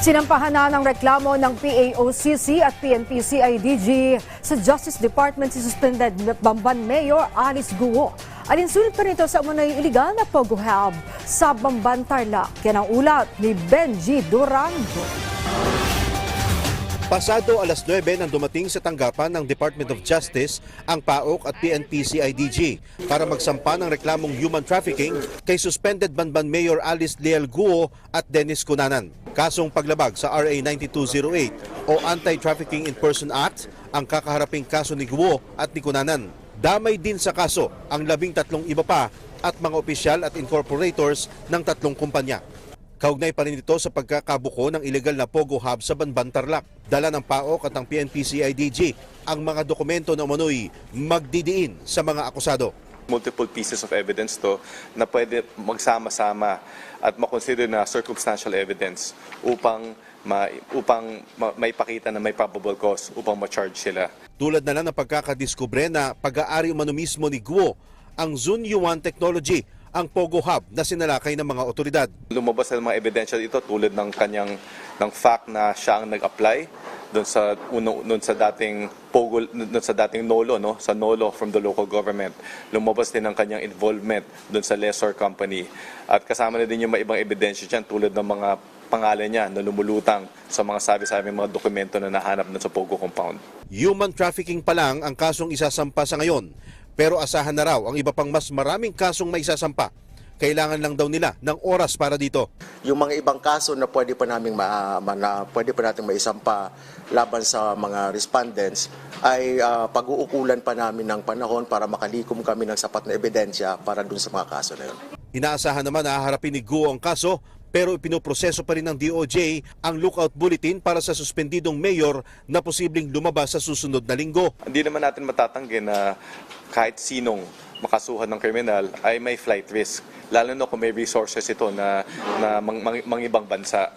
Sinampahan na ng reklamo ng PAOCC at PNP-CIDG sa Justice Department si suspended Bamban Mayor Alice Guo. Alinsunod pa nito sa umunay iligal na Hub sa Bamban Tarlac. Yan ang ulat ni Benji Durango. Pasado alas 9 nang dumating sa tanggapan ng Department of Justice ang PAOK at PNP-CIDG para magsampa ng reklamong human trafficking kay suspended Banban Mayor Alice Leal Guo at Dennis Cunanan. Kasong paglabag sa RA 9208 o Anti-Trafficking in Person Act ang kakaharaping kaso ni Guo at ni Cunanan. Damay din sa kaso ang labing tatlong iba pa at mga opisyal at incorporators ng tatlong kumpanya. Kaugnay pa rin ito sa pagkakabuko ng illegal na Pogo Hub sa Banban Tarlac. Dala ng PAOK at ng PNP-CIDG ang mga dokumento na umano'y magdidiin sa mga akusado. multiple pieces of evidence to na pwede magsama-sama at makonsider na circumstantial evidence upang ma, upang ma, maipakita na may probable cause upang ma-charge sila. Tulad na lang ng pagkakadiskubre na pag-aari umano mismo ni Guo ang Zun Yuan Technology, ang Pogo Hub na sinalakay ng mga otoridad. Lumabas na mga ebidensya dito tulad ng kanyang ng fact na siya ang nag-apply doon sa uno doon sa dating Pogo doon sa dating Nolo no sa Nolo from the local government lumabas din ang kanyang involvement doon sa lessor company at kasama na din yung mga ibang ebidensya diyan tulad ng mga pangalan niya na lumulutang sa mga sabi-sabi mga dokumento na nahanap na sa Pogo compound. Human trafficking pa lang ang kasong isasampa sa ngayon. Pero asahan na raw ang iba pang mas maraming kasong may isasampa. Kailangan lang daw nila ng oras para dito. yung mga ibang kaso na pwede pa namin ma, ma- na pwede pa nating maisampa laban sa mga respondents ay ah, pag-uukulan pa namin ng panahon para makalikom kami ng sapat na ebidensya para dun sa mga kaso na yun. Inaasahan naman na haharapin ni Guo ang kaso pero ipinoproseso pa rin ng DOJ ang lookout bulletin para sa suspendidong mayor na posibleng lumabas sa susunod na linggo. Hindi naman natin matatanggi na kahit sinong makasuhan ng kriminal ay may flight risk. Lalo na kung may resources ito na, na mang, mang, mang ibang bansa.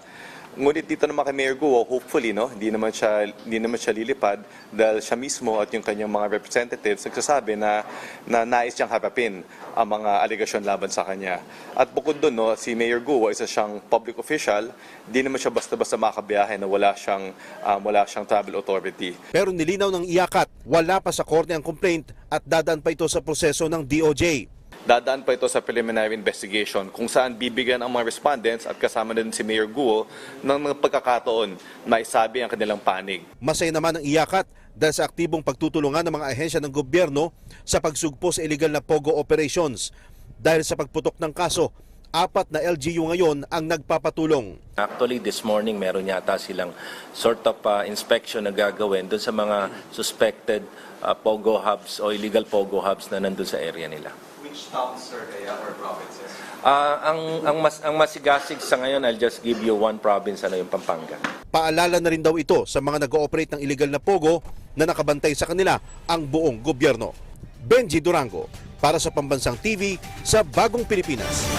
Ngunit dito naman kay Mayor Guo, hopefully, no, hindi naman siya hindi naman siya lilipad dahil siya mismo at yung kanyang mga representatives nagsasabi na na nais niyang harapin ang mga alegasyon laban sa kanya. At bukod doon, no, si Mayor Guo isa siyang public official, hindi naman siya basta-basta makabiyahe na wala siyang um, wala siyang travel authority. Pero nilinaw ng iyakat, wala pa sa korte ang complaint at dadaan pa ito sa proseso ng DOJ. Dadaan pa ito sa preliminary investigation kung saan bibigyan ang mga respondents at kasama din si Mayor Guo ng mga pagkakataon na isabi ang kanilang panig. Masaya naman ang iyakat dahil sa aktibong pagtutulungan ng mga ahensya ng gobyerno sa pagsugpo sa illegal na POGO operations. Dahil sa pagputok ng kaso, apat na LGU ngayon ang nagpapatulong. Actually, this morning meron yata silang sort of uh, inspection na gagawin doon sa mga suspected uh, POGO hubs o illegal POGO hubs na nandun sa area nila. Which towns, sir, kaya, or provinces? Ah, ang ang mas ang masigasig sa ngayon, I'll just give you one province ano yung Pampanga. Paalala na rin daw ito sa mga nag-ooperate ng illegal na POGO na nakabantay sa kanila ang buong gobyerno. Benji Durango para sa Pambansang TV sa Bagong Pilipinas.